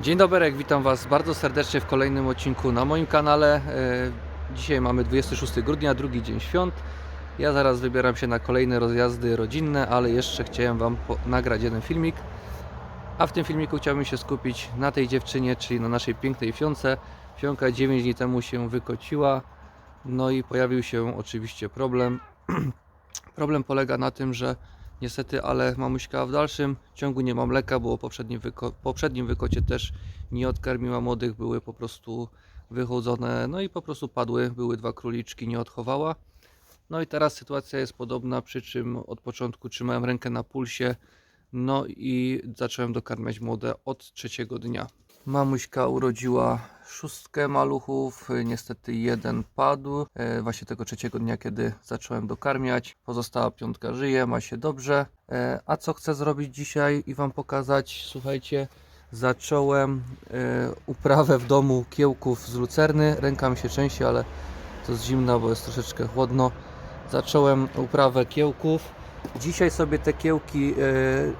Dzień dobry, witam Was bardzo serdecznie w kolejnym odcinku na moim kanale. E, Dzisiaj mamy 26 grudnia, drugi dzień świąt. Ja zaraz wybieram się na kolejne rozjazdy rodzinne, ale jeszcze chciałem Wam nagrać jeden filmik. A w tym filmiku chciałbym się skupić na tej dziewczynie, czyli na naszej pięknej Fionce. Fionka 9 dni temu się wykociła, no i pojawił się oczywiście problem. problem polega na tym, że Niestety, ale mamuśka w dalszym ciągu nie ma mleka, bo poprzednim, wyko- poprzednim wykocie też nie odkarmiła młodych, były po prostu wychodzone, no i po prostu padły, były dwa króliczki, nie odchowała. No i teraz sytuacja jest podobna, przy czym od początku trzymałem rękę na pulsie, no i zacząłem dokarmiać młode od trzeciego dnia. Mamuśka urodziła szóstkę maluchów, niestety jeden padł, e, właśnie tego trzeciego dnia, kiedy zacząłem dokarmiać. Pozostała piątka żyje, ma się dobrze. E, A co chcę zrobić dzisiaj i Wam pokazać, słuchajcie, zacząłem e, uprawę w domu kiełków z lucerny. Ręka mi się trzęsie, ale to jest zimna, bo jest troszeczkę chłodno. Zacząłem uprawę kiełków. Dzisiaj sobie te kiełki e,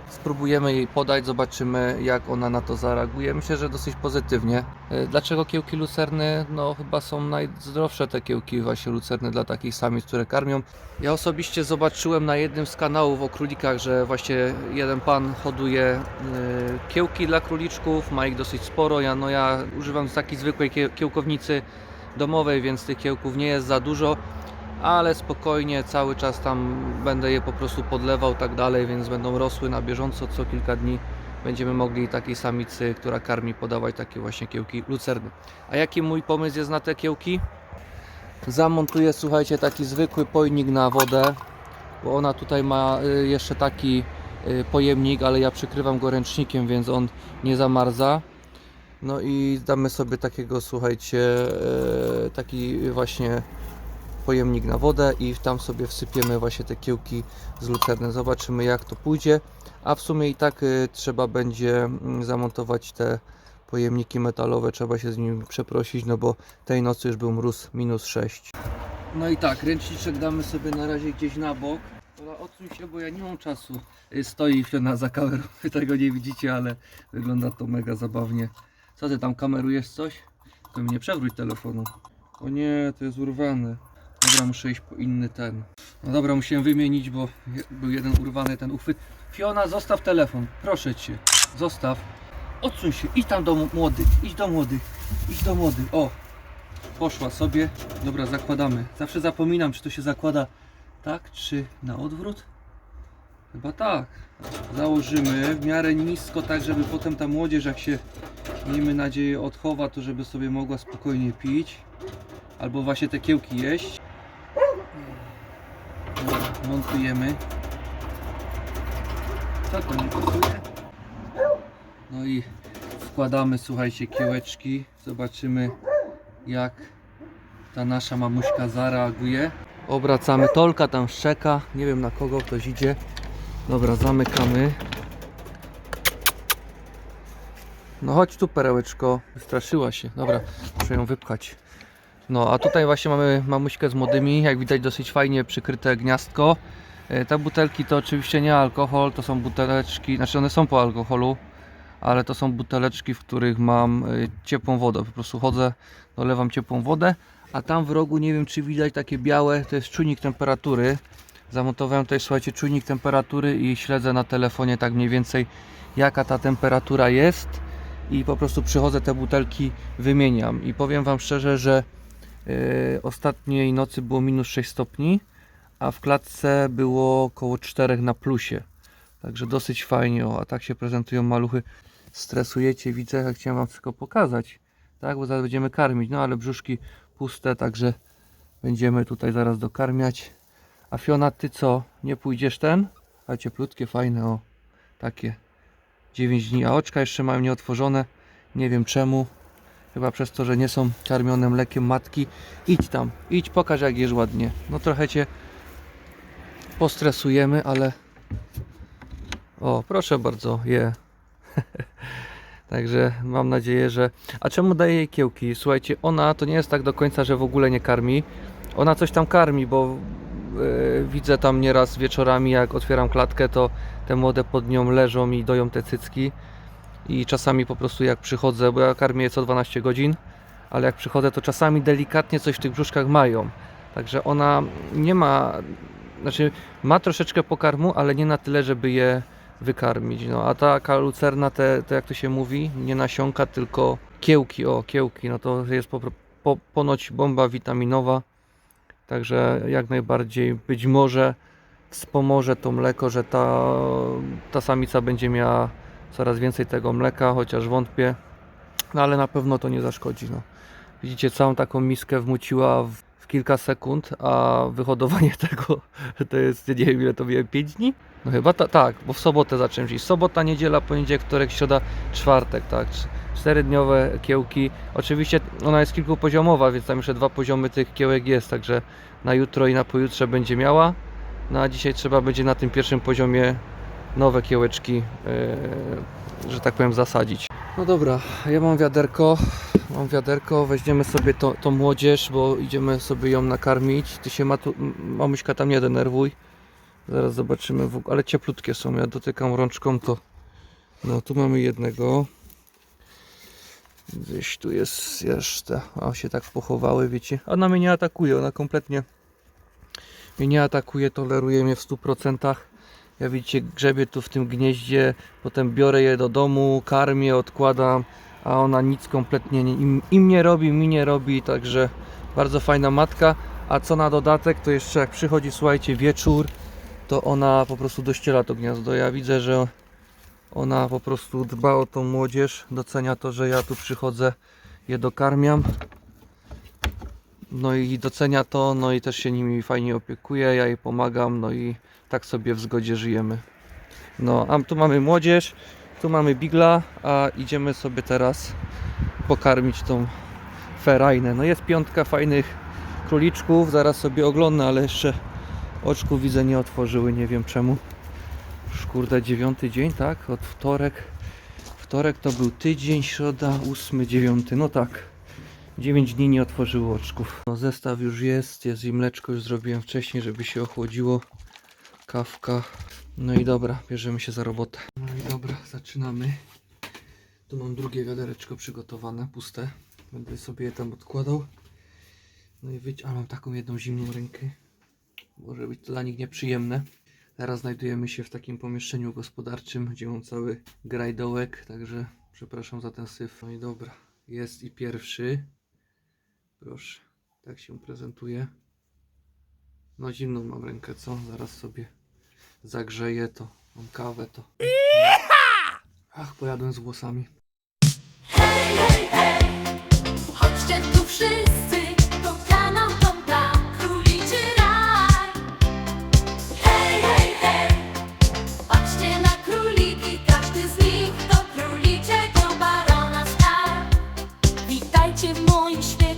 spróbujemy jej podać, zobaczymy jak ona na to zareaguje. Myślę, że dosyć pozytywnie. E, Dlaczego kiełki lucerny? No chyba są najzdrowsze te kiełki właśnie lucerny dla takich samic, które karmią. Ja osobiście zobaczyłem na jednym z kanałów o królikach, że właśnie jeden pan hoduje e, kiełki dla króliczków, ma ich dosyć sporo. Ja, no ja używam takiej zwykłej kie- kiełkownicy domowej, więc tych kiełków nie jest za dużo ale spokojnie cały czas tam będę je po prostu podlewał tak dalej, więc będą rosły na bieżąco co kilka dni będziemy mogli takiej samicy, która karmi, podawać takie właśnie kiełki lucerny. A jaki mój pomysł jest na te kiełki? Zamontuję, słuchajcie, taki zwykły pojemnik na wodę, bo ona tutaj ma y, jeszcze taki y, pojemnik, ale ja przykrywam go ręcznikiem, więc on nie zamarza. No i damy sobie takiego, słuchajcie, y, taki właśnie pojemnik na wodę i tam sobie wsypiemy właśnie te kiełki z lucerny. Zobaczymy jak to pójdzie. A w sumie i tak y, trzeba będzie mm, zamontować te pojemniki metalowe. Trzeba się z nimi przeprosić, no bo tej nocy już był mróz minus 6. No i tak, ręczniczek damy sobie na razie gdzieś na bok. Odsuń się, bo ja nie mam czasu. Y, Stoi Fiona za kamerą, wy tego nie widzicie, ale wygląda to mega zabawnie. Co ty tam kamerujesz coś? To nie przewróć telefonu. O nie, to jest urwane. Dobra, muszę iść po inny ten. No dobra, musiałem wymienić, bo był jeden urwany ten uchwyt. Fiona, zostaw telefon. Proszę cię. Zostaw. Odsuń się. Idź tam do młodych. Idź do młodych. Idź do młodych. O. Poszła sobie. Dobra, zakładamy. Zawsze zapominam, czy to się zakłada tak, czy na odwrót. Chyba tak. Założymy w miarę nisko, tak żeby potem ta młodzież, jak się, miejmy nadzieję, odchowa, to żeby sobie mogła spokojnie pić. Albo właśnie te kiełki jeść. Montujemy. Co to nie pasuje? No i wkładamy, słuchajcie, kiełeczki. Zobaczymy jak ta nasza mamuśka zareaguje. Obracamy tolka, tam szczeka. Nie wiem na kogo ktoś idzie. Dobra, zamykamy. No chodź tu perełeczko. Wystraszyła się. Dobra, muszę ją wypchać. No, a tutaj właśnie mamy mamuśkę z młodymi, jak widać dosyć fajnie przykryte gniazdko. E, Te butelki to oczywiście nie alkohol, to są buteleczki, znaczy one są po alkoholu, ale to są buteleczki, w których mam e, ciepłą wodę. Po prostu chodzę, dolewam ciepłą wodę, a tam w rogu nie wiem czy widać takie białe, to jest czujnik temperatury. Zamontowałem tutaj, słuchajcie, czujnik temperatury i śledzę na telefonie tak mniej więcej jaka ta temperatura jest i po prostu przychodzę te butelki wymieniam i powiem Wam szczerze, że ostatniej nocy było minus 6 stopni, a w klatce było około 4 na plusie. Także dosyć fajnie, o, a tak się prezentują maluchy. Stresujecie, widzę, jak chciałem Wam tylko pokazać. Tak, bo zaraz będziemy karmić, no ale brzuszki puste, także będziemy tutaj zaraz dokarmiać. A Fiona, Ty co, nie pójdziesz ten? A cieplutkie, fajne, o, takie 9 dni, a oczka jeszcze mają nieotworzone, nie wiem czemu. Chyba przez to, że nie są karmione mlekiem matki. Idź tam, idź, pokaż jak jesz ładnie. No trochę cię postresujemy, ale o, proszę bardzo, je. Także mam nadzieję, że. A czemu daję jej kiełki? Słuchajcie, ona to nie jest tak do końca, że w ogóle nie karmi. Ona coś tam karmi, bo e, widzę tam nieraz wieczorami, jak otwieram klatkę, to te młode pod nią leżą i doją te cycki. I czasami po prostu jak przychodzę, bo ja karmię je co 12 godzin, ale jak przychodzę to czasami delikatnie coś w tych brzuszkach mają. Także ona nie ma, znaczy ma troszeczkę pokarmu, ale nie na tyle, żeby je wykarmić. No, a taka lucerna, te, te jak to się mówi, nie nasionka, tylko kiełki, o kiełki, no to jest po, po, ponoć bomba witaminowa. Także jak najbardziej być może wspomoże to mleko, że ta, ta samica będzie miała coraz więcej tego mleka, chociaż wątpię. No ale na pewno to nie zaszkodzi. No. Widzicie, całą taką miskę wmuciła w, w kilka sekund, a wyhodowanie tego to jest, nie wiem ile to wiem, 5 dni? No chyba ta, tak, bo w sobotę zacząłem dziś. Sobota, niedziela, poniedziałek, wtorek, środa, czwartek, tak. Czterodniowe kiełki. Oczywiście ona jest kilkupoziomowa, więc tam jeszcze dwa poziomy tych kiełek jest, także na jutro i na pojutrze będzie miała. No a dzisiaj trzeba będzie na tym pierwszym poziomie nowe kiełeczki, yy, że tak powiem, zasadzić. No dobra, ja mam wiaderko. Mam wiaderko, weźmiemy sobie to, tą młodzież, bo idziemy sobie ją nakarmić. Ty się matu, mamuśka tam nie denerwuj. Zaraz zobaczymy, ale cieplutkie są. Ja dotykam rączką to. No tu mamy jednego. Gdzieś tu jest jeszcze. A się tak pochowały, wiecie. Ona mnie nie atakuje, ona kompletnie mnie nie atakuje, toleruje mnie w 100%. Ja widzicie, grzebię tu w tym gnieździe, potem biorę je do domu, karmię, odkładam, a ona nic kompletnie nie, im, im nie robi, mi nie robi, także bardzo fajna matka. A co na dodatek, to jeszcze jak przychodzi, słuchajcie, wieczór, to ona po prostu dościela to gniazdo. Ja widzę, że ona po prostu dba o tą młodzież, docenia to, że ja tu przychodzę, je dokarmiam. No i docenia to, no i też się nimi fajnie opiekuje, ja jej pomagam, no i tak sobie w zgodzie żyjemy. No, a tu mamy młodzież, tu mamy bigla, a idziemy sobie teraz pokarmić tą ferajnę. No jest piątka fajnych króliczków, zaraz sobie oglądam, ale jeszcze oczku widzę nie otworzyły, nie wiem czemu. Już kurde, dziewiąty dzień, tak? Od wtorek. Wtorek to był tydzień, środa, ósmy, dziewiąty, no tak. 9 dni nie otworzyło oczków. No, zestaw już jest, jest i mleczko już zrobiłem wcześniej, żeby się ochłodziło. Kawka. No i dobra, bierzemy się za robotę. No i dobra, zaczynamy. Tu mam drugie wiadereczko przygotowane, puste. Będę sobie je tam odkładał. No i wyć, a mam taką jedną zimną rękę. Może być to dla nich nieprzyjemne. Teraz znajdujemy się w takim pomieszczeniu gospodarczym, gdzie mam cały grajdołek, także przepraszam za ten syf. No i dobra, jest i pierwszy. Proszę, tak się prezentuje. No zimną mam rękę, co? Zaraz sobie zagrzeję to. Mam kawę to. Ach, pojadłem z włosami. Chodźcie tu wszyscy,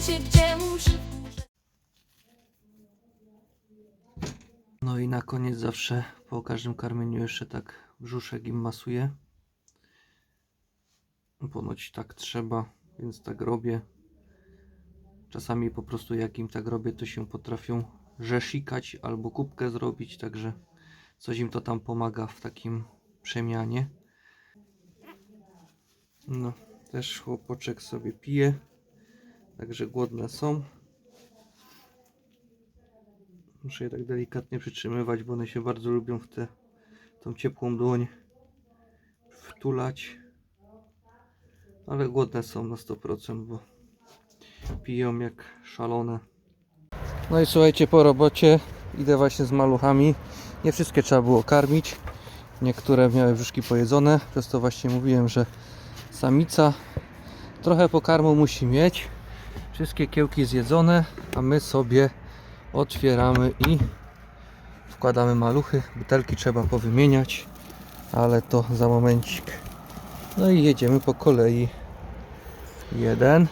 moim świecie, gdzie muszę... No i na koniec zawsze po każdym karmieniu jeszcze tak brzuszek im masuję. Ponoć tak trzeba, więc tak robię. Czasami po prostu jak im tak robię, to się potrafią rzeszikać albo kubkę zrobić, także coś im to tam pomaga w takim przemianie. No, też chłopoczek sobie pije, także głodne są. Muszę je tak delikatnie przytrzymywać, bo one się bardzo lubią w tę tą ciepłą dłoń wtulać. Ale głodne są na 100%, bo piją jak szalone. No i słuchajcie, po robocie idę właśnie z maluchami. Nie wszystkie trzeba było karmić. Niektóre miały brzuszki pojedzone. Przez to właśnie mówiłem, że samica trochę pokarmu musi mieć. Wszystkie kiełki zjedzone, a my sobie otwieramy i wkładamy maluchy. Butelki trzeba powymieniać, ale to za momencik. No i jedziemy po kolei. Jeden.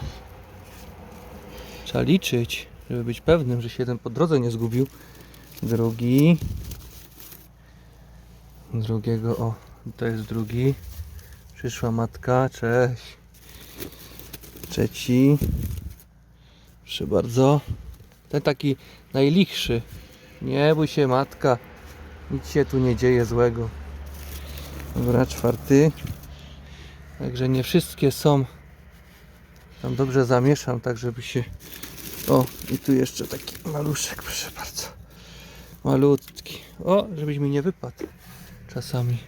Trzeba liczyć, żeby być pewnym, że się jeden po drodze nie zgubił. Drugi. Drugiego, o, to jest drugi. Przyszła matka, cześć. Trzeci. Proszę bardzo. Ten taki najlichszy. Nie bój się matka. Nic się tu nie dzieje złego. Dobra, czwarty. Także nie wszystkie są. Tam dobrze zamieszam, tak żeby się. O, i tu jeszcze taki maluszek, proszę bardzo. Malutki. O, żebyś mi nie wypadł. Czasami.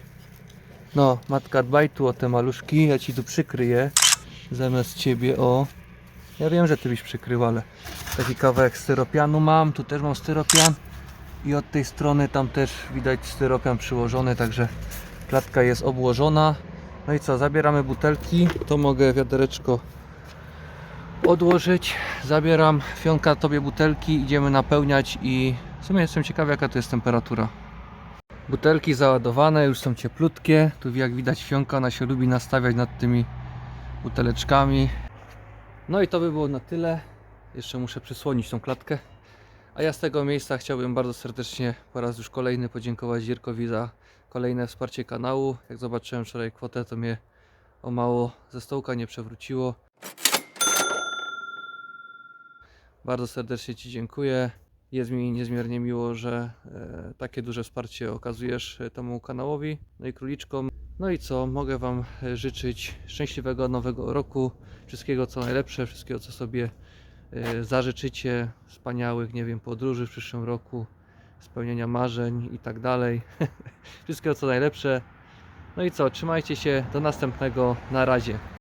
No, matka dbaj tu o te maluszki, ja ci tu przykryję. Zamiast ciebie, o. Ja wiem, że ty byś przykrył, ale taki kawałek styropianu mam. Tu też mam styropian. I od tej strony tam też widać styropian przyłożony, także klatka jest obłożona. No i co, zabieramy butelki. To mogę wiadereczko odłożyć. Zabieram Fionka tobie butelki, idziemy napełniać i w sumie jestem ciekawy jaka to jest temperatura. Butelki załadowane, już są cieplutkie. Tu jak widać Fionka, ona się lubi nastawiać nad tymi buteleczkami. No i to by było na tyle. Jeszcze muszę przysłonić tą klatkę. A ja z tego miejsca chciałbym bardzo serdecznie po raz już kolejny podziękować Jirkowi za kolejne wsparcie kanału. Jak zobaczyłem wczoraj kwotę, to mnie o mało ze stołka nie przewróciło. Bardzo serdecznie Ci dziękuję. Jest mi niezmiernie miło, że e, takie duże wsparcie okazujesz e, temu kanałowi, no i króliczkom. No i co, mogę Wam e, życzyć szczęśliwego nowego roku, wszystkiego co najlepsze, wszystkiego co sobie e, zażyczycie, wspaniałych, nie wiem, podróży w przyszłym roku, spełnienia marzeń i tak dalej. wszystkiego co najlepsze. No i co, trzymajcie się, do następnego, na razie.